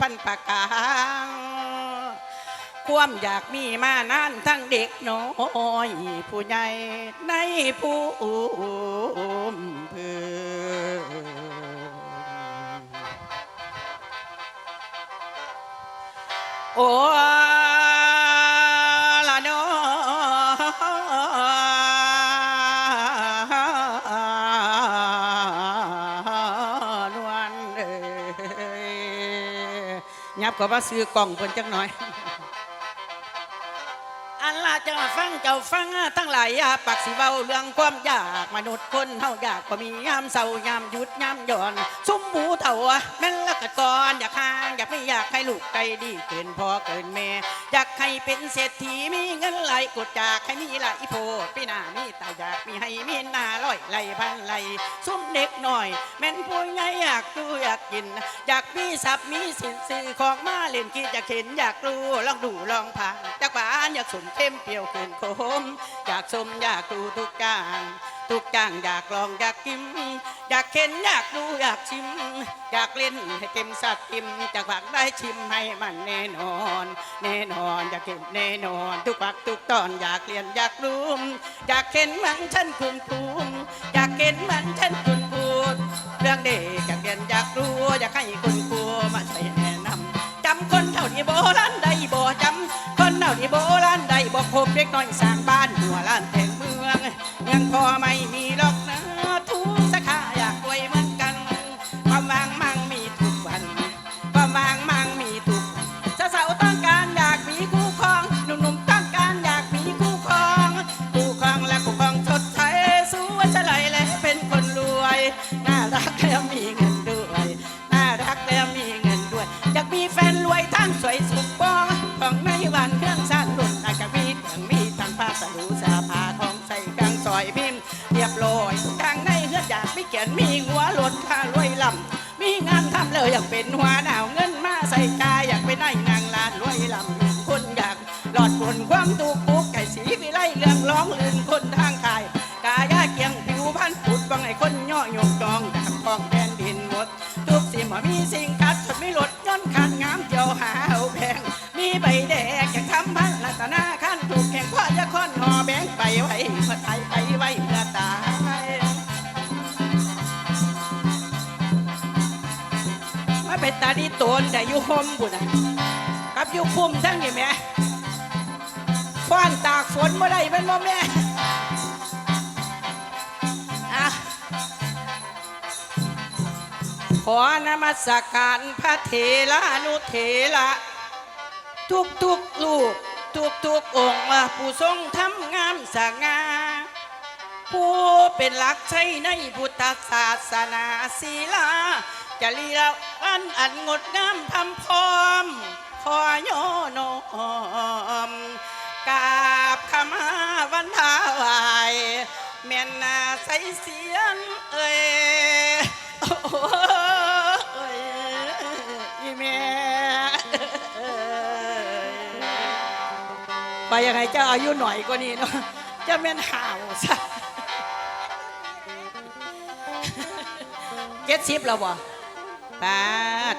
พันปากกาความอยากมีมานานทั้งเด็กน้อยผู้ใหญ่ในผู้พืโอ้ ยับก็ว่าซื้อกล่องเพิ่นจักหน่อย อันลาจะฟังเจ้าฟังทั้งหลายอยาปักสิเว้าเรื่องความยากมนุษย์ คนเฮาอยากก็มียามเศร้ายามหยุดยามย่อนซุ้มหมูเถ่าแม่นละกะกอนอยากห่างอยากไม่อยากให้ลูกไกดีเกินพ่อเกินแม่อยากให้เป็นเศรษฐีมีเงินไหลกดจากให้มีหลายโพดพี่นามีตาอยากมีให้มีหน้าร้อยไหลพันไหลซุ้มเด็กหน่อย แม่นผู้ใหญ่อยากดูอยากกิน อยากมีทรัพย์มีสินซื้อของมาเล่นกีอยากเห็นอยากรู้ลองดูลองผ่านจากบ้านอยากสมเข้มเปรี้ยวเกินโคมอยากสมอยากดูทุกอย่าง ทุกอย่างอยากลองอยากกินอยากเห็นอยากดูอยากชิม อยากเล่นให้เต็มสัตว์กิมจากฝักได้ชิมให้มันแน่นอน แน่นอนอยากเห็นแน่นอน ทุกฝักทุกตอนอยากเรียนอยากรู้อยากเห็นมันฉันคุณภูมิอยากเห็นมันฉันคุณพูด เรื่องเด็กอยากเรียนอยากรู้อยากให้คุณครูมาช่วยแนะนำจำคนเท่านี้โบราณได้บ่จำคนเท่านี้โบราณได้บ่คบเด็กน้อยสร้างบ้านหัวล้าน ดทุกสิ่งว่ามีสิ่งกัดจนไม่หลดย้อนขันงามเจียวหาเอาแพงมีใบแดงแข่งคำพันลัตนาขั้นถูกแข่งพ่อยาคอนหอแบงไปไว้เมื่อไทยไปไว้เมื่อตายมาเป็นตาดีโตนแต่อยู่ห่มบุญนะกับอยู่คุ้มทั้งนี่แม่ฟ้านตากฝนมาได้แมันบ่แม่ ขอนมัสการพระเถระนุเถระทุกทุกลูกทุกทุกองค์ผู้ทรงทำงามสง่าผู้เป็นหลักใช้ในพุทธศาสนาศีลาจริยวันอันงดงามทำพร้อมขอยโนอมกาบขมาวันทาวายเมียนนาใสเสียงเอ่ย ยังไงเจ้าอายุหน่อยกว่านี้เนาะจะเป็นห่าวซะเจ็ดสิบแล้วบ่ปาด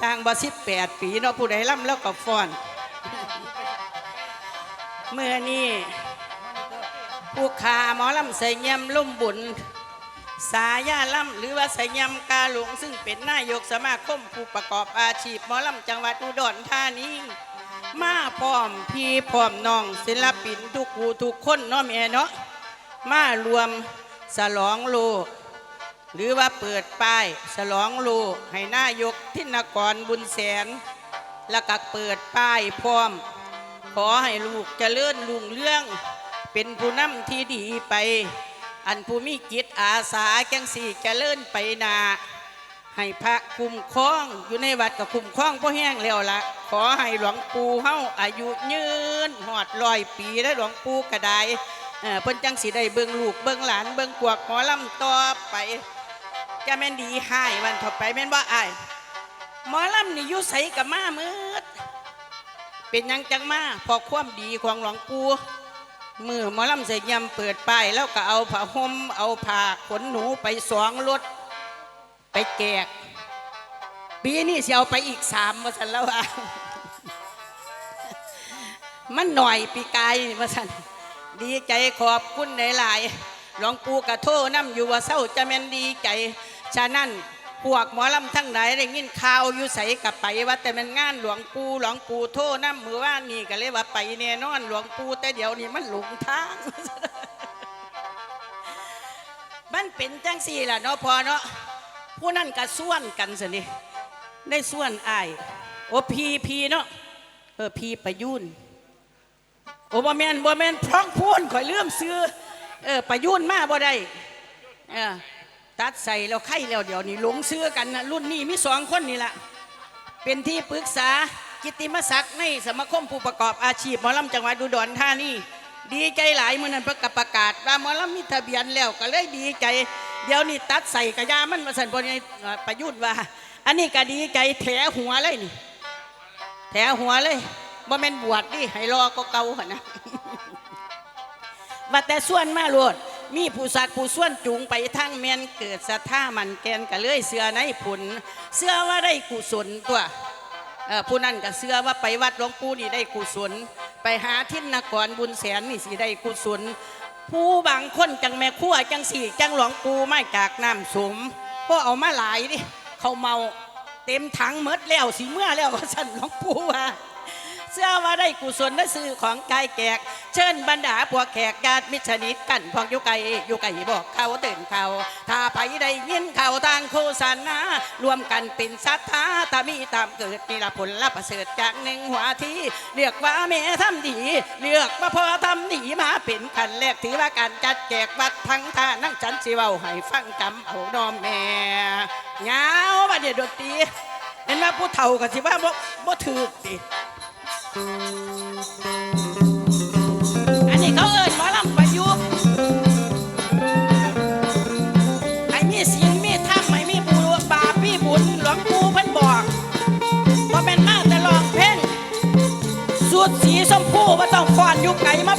สร้างบ่สิบแปดปีเนาะผู้ใดล่ำแล้วก็ฟ้อนเมื่อนี้ผู้ขาหมอลำใส่เงียมลุ่มบุญ สายาล่ำหรือว่าใส่เงียมกาหลวงซึ่งเป็นนายกสมาคมผู้ประกอบอาชีพหมอลำจังหวัดอุดรธานี มาพร้อมพี่พร้อมน้องศิลปินทุกผู้ทุกคนเนาะแม่เนาะมารวมสลองโลก หรือว่าเปิดป้ายฉลองลูกให้นายกทินกรบุญแสน แล้วก็เปิดป้ายพร้อม ขอให้ลูกจเจริญรุ่งเรื่อง เป็นผู้นำที่ดีไป อันผู้มีจิตอาสาจังสี่จเจริญไปนา ให้พระคุ้มครองอยู่ในวัดกับคุ้มครองพ่อแห้งแล้วละขอให้หลวงปู่เฮาอายุยืนหอดร้อยปีได้หลวงปู่กระไดเออเพิ่นจังสิได้เบิ่งลูกเบิ่งหลานเบิ่งกวกหมอลำต่อไปจะแม่นดีหายวันต่อไปแม่นว่าอายหมอลำนี่ยู่ใสกับมามืดเป็นยังจังมาพอความดีของหลวงปู่มือหมอลำใส่ยำเปิดป้ายแล้วก็เอาผ้าห่มเอาผ้าขนหนูไปสองรถ ไปแจกปีนี้เสียวไปอีกสามมาสันแล้วว่ามันหน่อยปีกายมาสันดีใจขอบคุณหลายๆหลวงปู่กระโทน้ำอยู่ว่าเศร้าจะแม่นดีใจ ฉะนั้นพวกหมอลำทั้งหลายได้ยินข่าวอยู่ใสกับไปว่าแต่มันงานหลวงปู่หลวงปู่โทน้ำมือว่านี่ก็เลยว่าไปแน่นอนหลวงปู่แต่เดี๋ยวนี้มันหลงทาง มันเป็นจังสี่ล่ะเนาะพอเนาะ ผู้นั่นก็ส่วนกันสินี่ได้ส่วนอ้ายโอ้พีพีเนาะเออพีประยุนโอ้บ่แมนบ่แมนพร้องพูนข่อยเลื่อมซื้อเออประยุนมาบ่ได้เออตัดใส่แล้วไข่แล้วเดี๋ยวนี้หลงซื้อกันนะรุ่นนี้มีสองคนนี่ละเป็นที่ปรึกษากิตติมศักดิ์ในสมาคมผู้ประกอบอาชีพหมอลำจังหวัดอุดรธานีดีใจหลายเมื่อนั้นเพิ่นก็ประกาศว่าหมอลำมีทะเบียนแล้วก็เลยดีใจ เดี๋ยวนี้ตัดใส่กระยามันมาสั่นบนประยุทธ์ว่า อันนี้ก็ดีใจแถหัวเลยนี่ แถหัวเลยบ่แม่นบวชดิให้รอก็เก่าหนะว่าแต่ส่วนมาโลดมีผู้สักผู้ส่วนจูงไปทางแมนเกิดศรัทธามันแกนก็เลยเสือในผลเสือว่าได้กุศลตัวผู้นั้นก็เสือว่าไปวัดหลวงปู่นี่ได้กุศล ไปหาทินนกรบุญแสนนี่สิได้กุศล ผู้บางคนจังแม่ขั้วจังสี่ จังหลวงปูไมาจากน้ำสมเพราะเอามาหลายดิเขาเมาเต็มถังเมดแล้วสีเมื่อแล้วว่าสั่นหลวงปู่ว่า เสื้อว่าได้กุศลได้ซื้อของกายแกกเชิญบรรดาพวกแขกญาติมิตรสนิทกันพองอยู่ไกลอยู่ไกลบอกเขาตื่นเขาถ้าไผได้ยินเข่าวทางโฆษณารวมกันเป็นศรัทธาถ้ามีตามเกิดนี่ละผลละประเสริฐจากหนึ่งหัวที่เรียกว่าแม่ทำดี เลือกมาพอทำดีมาเป็นขันแรกถือว่าการจัดแจกวัดทั้งท่านั่งฉันสิเว้าให้ฟังจำเอานอมแม่เงาบัดเดี๋ยวดนตรีเห็นว่าผู้เฒ่าก็สิว่าบ่บ่ถือติ อันนี้เขาเอิ้นหมอลำประยุกต์ให้มีศีลมีธรรมให้มีบุญบาปมีบุญหลวงปู่เพิ่นบอกว่าเป็นมาแต่ลองเพลงสูตรสีชมพูว่าต้องฟ้อนอยู่ไกลมา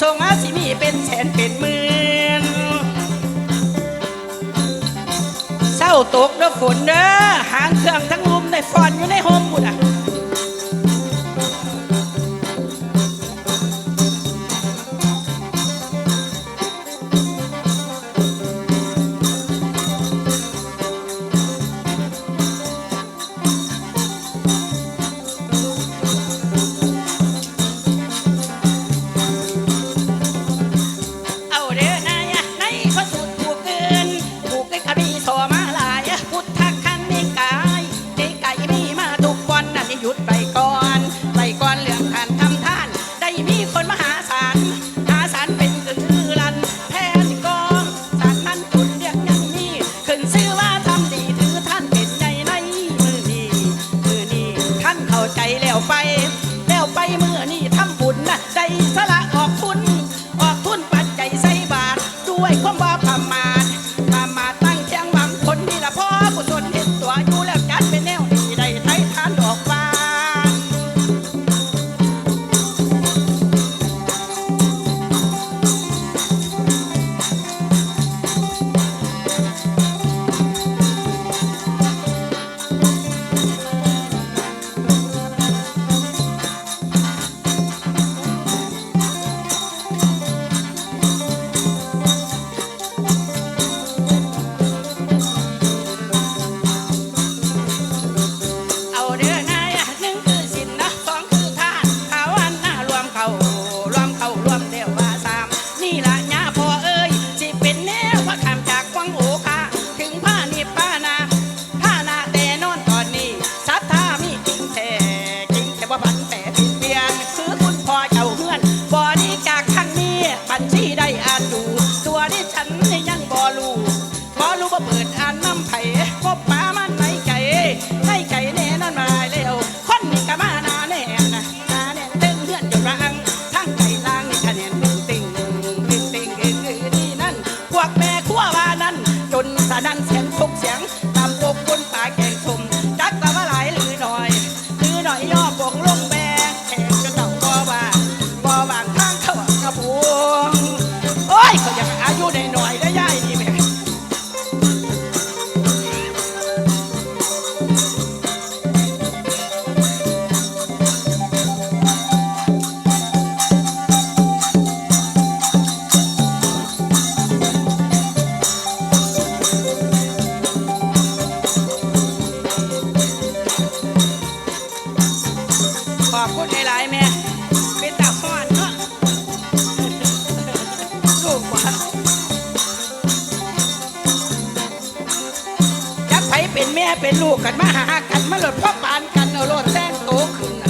ทรงอาสิมีเป็นแสนเป็นหมื่นเศร้าตกเด้อฝนเด้อหางเครื่องทั้งลุมในฟอนอยู่ในโฮมบุญอะ แม่เป็นลูกกันมาหากันมาหลดพ่อปานกันเอาโลดแต่งโตขึ้น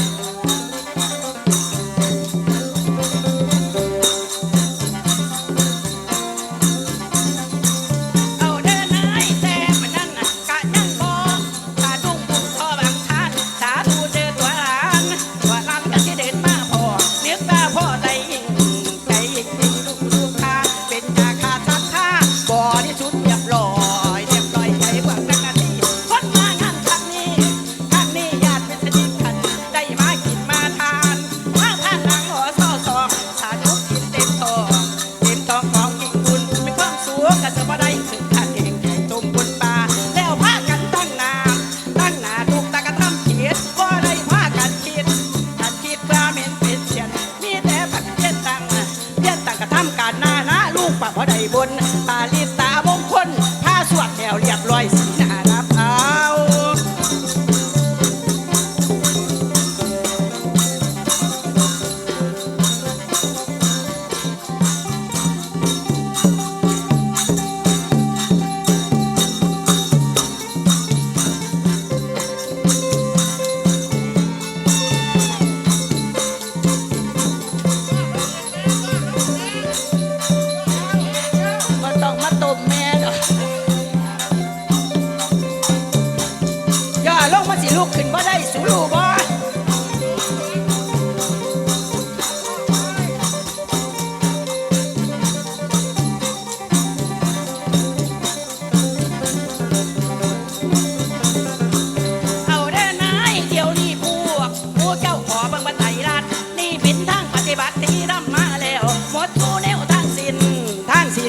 ปาลิตา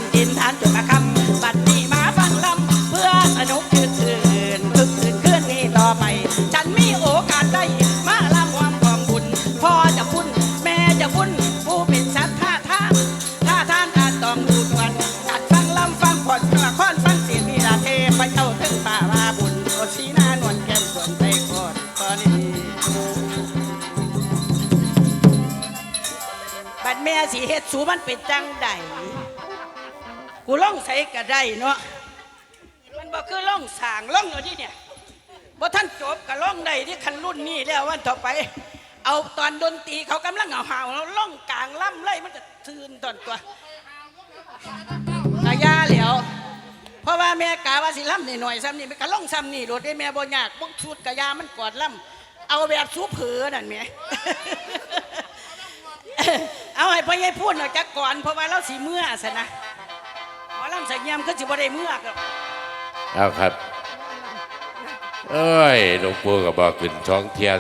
นดินทานจนมาคำบัดนี้มาฟังลำเพื่อสนุกคืนคืนคึกคืนคืนนี้ต่อไป ฉันมีโอกาสได้มาลำความกองบุญพ่อจะพุ่นแม่จะพุ่นผู้เป็นสัตว์ท่าทางท่าทานอาจต้องดูดวนจัดฟังลำฟังผ่อนละครฟังเสียงมีลาเทพเจ้าถึงป่าลาบุญโอชีนานวลแก้มส่วนไปกอดกอนีบัดแม่สิเฮ็ดสูมันเป็นจังใด กูล่องใส่ก็ได้เนาะมันบ่คือล่องสางล่องอยู่ที่เนี่ยบ่ท่านจบก็ล่องได้ที่คันรุ่นนี้แล้ววันต่อไป เอาตอนดนตรีเขากำลังเอาหาๆแล้วล่องกลางล่ำเลยมันจะทืนตอนตัวกะยาแล้วเพราะว่าแม่กาว่าสิล่ำหน่อยๆซ้ำนี่มันกะล่องซ้ำนี่โดดได้แม่บ่ยากบ่ชุดกะยามันกอดล่ำเอาแบบสูเผือนั่นแหม่เอาให้พ่อใหญ่พูดหน่อยจักก่อนเพราะว่าเราสีเมื่อซะนะ ลำใส่เงียมก็สิบ่ได้เมื่อกับเอาครับ เอ้ยหลวงปู่ก็บอกขึ้นท้องเทียน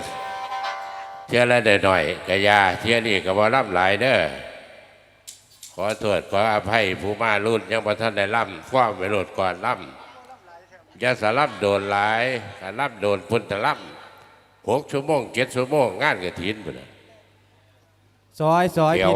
เทียนละได้หน่อยกะยาเทียนนี่ก็บ่ร่ำหลายเด้อขอโทษขออภัยผู้มารุ่นยังบ่ทันได้ร่ำฟ้อมไปโหลดก่อนร่ำอย่าสาร่ำโดนหลายสาร่ำโดนพุ่นตะร่ำหกชั่วโมงเจ็ดชั่วโมงงานกระถินพุ่นน่ะ ซอยซอยเดี๋ยว พี่